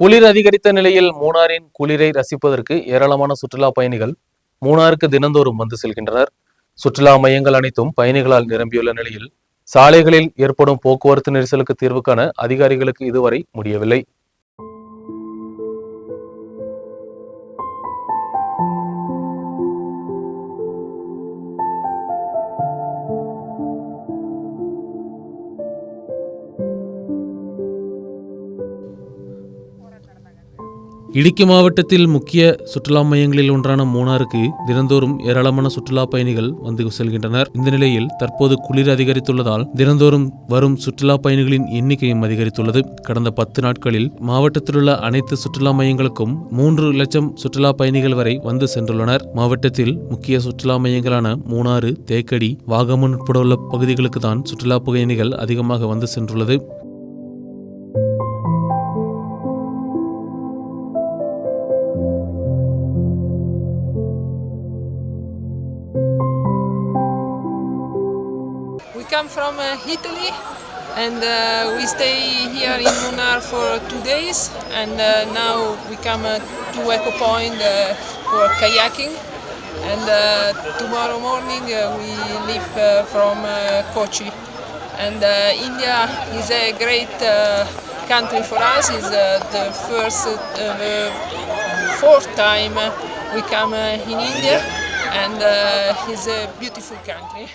குளிர் அதிகரித்த நிலையில் மூணாரின் குளிரை ரசிப்பதற்கு ஏராளமான சுற்றுலா பயணிகள் மூணாருக்கு தினந்தோறும் வந்து செல்கின்றனர். சுற்றுலா மையங்கள் அனைத்தும் பயணிகளால் நிரம்பியுள்ள நிலையில் சாலைகளில் ஏற்படும் போக்குவரத்து நெரிசலுக்கு தீர்வு காண அதிகாரிகளுக்கு இதுவரை முடியவில்லை. இடுக்கி மாவட்டத்தில் முக்கிய சுற்றுலா மையங்களில் ஒன்றான மூணாருக்கு தினந்தோறும் ஏராளமான சுற்றுலா பயணிகள் வந்து செல்கின்றனர். இந்த நிலையில் தற்போது குளிர் அதிகரித்துள்ளதால் தினந்தோறும் வரும் சுற்றுலா பயணிகளின் எண்ணிக்கையும் அதிகரித்துள்ளது. கடந்த பத்து நாட்களில் மாவட்டத்திலுள்ள அனைத்து சுற்றுலா மையங்களுக்கும் மூன்று லட்சம் சுற்றுலா பயணிகள் வரை வந்து சென்றுள்ளனர். மாவட்டத்தில் முக்கிய சுற்றுலா மையங்களான மூணாறு தேக்கடி வாகமன் உட்பட உள்ள பகுதிகளுக்கு தான் சுற்றுலா பயணிகள் அதிகமாக வந்து சென்றுள்ளது. Come from uh, Italy and uh, we stay here in Munar for two days and uh, now we come to Echo Point for kayaking and tomorrow morning we leave from Kochi. And India is a great country for us is uh, the first uh, fourth time we come uh, in India and uh, it's a beautiful country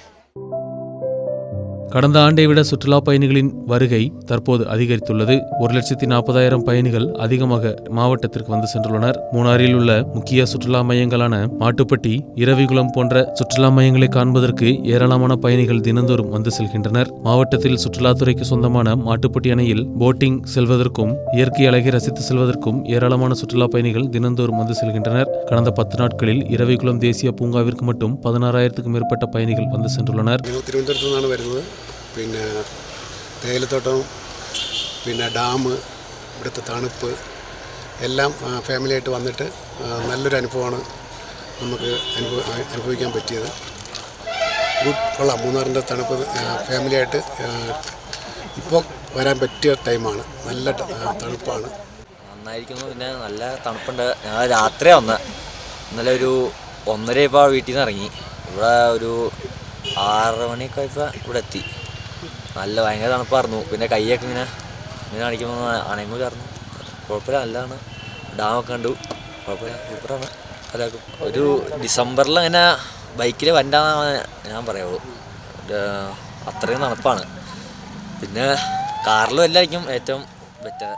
கடந்த ஆண்டை விட சுற்றுலா பயணிகளின் வருகை தற்போது அதிகரித்துள்ளது. ஒரு லட்சத்தி நாற்பதாயிரம் பயணிகள் அதிகமாக மாவட்டத்திற்கு வந்து சென்றுள்ளனர். மூணாறில் உள்ள முக்கிய சுற்றுலா மையங்களான மாட்டுப்பட்டி இரவிகுளம் போன்ற சுற்றுலா மையங்களை காண்பதற்கு ஏராளமான பயணிகள் தினந்தோறும் வந்து செல்கின்றனர். மாவட்டத்தில் சுற்றுலாத்துறைக்கு சொந்தமான மாட்டுப்பட்டி அணையில் போட்டிங் செல்வதற்கும் இயற்கை அழகை ரசித்து செல்வதற்கும் ஏராளமான சுற்றுலா பயணிகள் தினந்தோறும் வந்து செல்கின்றனர். கடந்த பத்து நாட்களில் இரவிகுளம் தேசிய பூங்காவிற்கு மட்டும் பதினாறாயிரத்துக்கும் மேற்பட்ட பயணிகள் வந்து சென்றுள்ளனர். പിന്നെ തേയിലത്തോട്ടം പിന്നെ ഡാം ഇവിടുത്തെ തണുപ്പ് എല്ലാം ഫാമിലി ഫാമിലിയായിട്ട് വന്നിട്ട് നല്ലൊരു അനുഭവമാണ് നമുക്ക് അനുഭവ അനുഭവിക്കാൻ പറ്റിയത്. ഗുഡ് കൊള്ളാം. മൂന്നാറിന്റെ തണുപ്പ് ഫാമിലി ഫാമിലിയായിട്ട് ഇപ്പോൾ വരാൻ പറ്റിയ ടൈമാണ്. നല്ല തണുപ്പാണ്. നന്നായിരിക്കുന്നു. പിന്നെ നല്ല തണുപ്പുണ്ട്. ഞങ്ങൾ രാത്രിയാണ് വന്നത്. ഇന്നലെ ഒരു ഒന്നര ഇപ്പോൾ വീട്ടിൽ നിന്ന് ഇറങ്ങി. ഇവിടെ ഒരു ആറ് മണിയൊക്കെ ആയപ്പോൾ ഇവിടെ എത്തി. നല്ല ഭയങ്കര തണുപ്പായിരുന്നു. പിന്നെ കൈയൊക്കെ ഇങ്ങനെ ഇങ്ങനെ കാണിക്കുമ്പോൾ ചേർന്നു. കുഴപ്പമില്ല നല്ലതാണ്. ഡാമൊക്കെ കണ്ടു. കുഴപ്പമില്ല സൂപ്പറാണ്. അതൊക്കെ ഒരു ഡിസംബറിൽ അങ്ങനെ ബൈക്കിൽ വരണ്ടാന്നാണ് ഞാൻ പറയുള്ളൂ. അത്രയും തണുപ്പാണ്. പിന്നെ കാറിലും എല്ലായിരിക്കും ഏറ്റവും ബെറ്റർ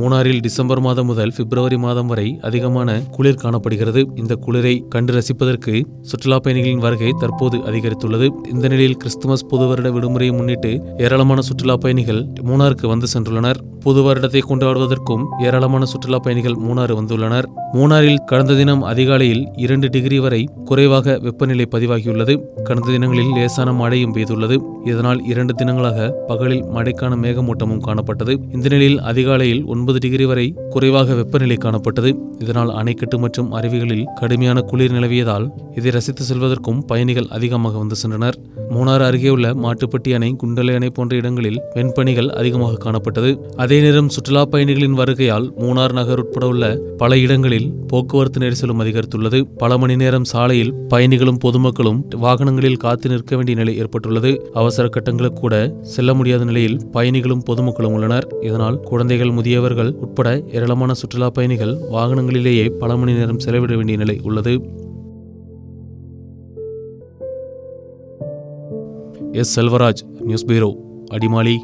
மூணாறில் டிசம்பர் மாதம் முதல் பிப்ரவரி மாதம் வரை அதிகமான குளிர் காணப்படுகிறது. இந்த குளிரை கண்டு ரசிப்பதற்கு சுற்றுலா பயணிகளின் வருகை தற்போது அதிகரித்துள்ளது. இந்த நிலையில் கிறிஸ்துமஸ் புது வருட விடுமுறையை முன்னிட்டு ஏராளமான சுற்றுலா பயணிகள் மூணாருக்கு வந்து சென்றுள்ளனர். புது வருடத்தை கொண்டாடுவதற்கும் ஏராளமான சுற்றுலா பயணிகள் மூணாறு வந்துள்ளனர். மூணாறில் கடந்த தினம் அதிகாலையில் இரண்டு டிகிரி வரை குறைவாக வெப்பநிலை பதிவாகியுள்ளது. கடந்த தினங்களில் லேசான மழையும் பெய்துள்ளது. இதனால் இரண்டு தினங்களாக பகலில் மழைக்கான மேகமூட்டமும் காணப்பட்டது. இந்த நிலையில் அதிகாலையில் ஒன்பது டிகிரி வரை குறைவாக வெப்பநிலை காணப்பட்டது. இதனால் அணைக்கட்டு மற்றும் அருவிகளில் கடுமையான குளிர் நிலவியதால் இதை ரசித்து செல்வதற்கும் பயணிகள் அதிகமாக வந்து சென்றனர். மூணாறு அருகே உள்ள மாட்டுப்பட்டி அணை குண்டலை அணை போன்ற இடங்களில் வெண்பணிகள் அதிகமாக காணப்பட்டது. அதே நேரம் சுற்றுலா பயணிகளின் வருகையால் மூணார் நகர் உட்பட உள்ள பல இடங்களில் போக்குவரத்து நெரிசலும் அதிகரித்துள்ளது. பல மணி நேரம் சாலையில் பயணிகளும் பொதுமக்களும் வாகனங்களில் காத்து நிற்க வேண்டிய நிலை ஏற்பட்டுள்ளது. அவசர கட்டங்களுக்கு கூட செல்ல முடியாத நிலையில் பயணிகளும் பொதுமக்களும் உள்ளனர். இதனால் குழந்தைகள் முதியவர்கள் உட்பட ஏராளமான சுற்றுலா பயணிகள் வாகனங்களிலேயே பல மணி நேரம் செலவிட வேண்டிய நிலை உள்ளது. S. Selvaraj news bureau Adimali.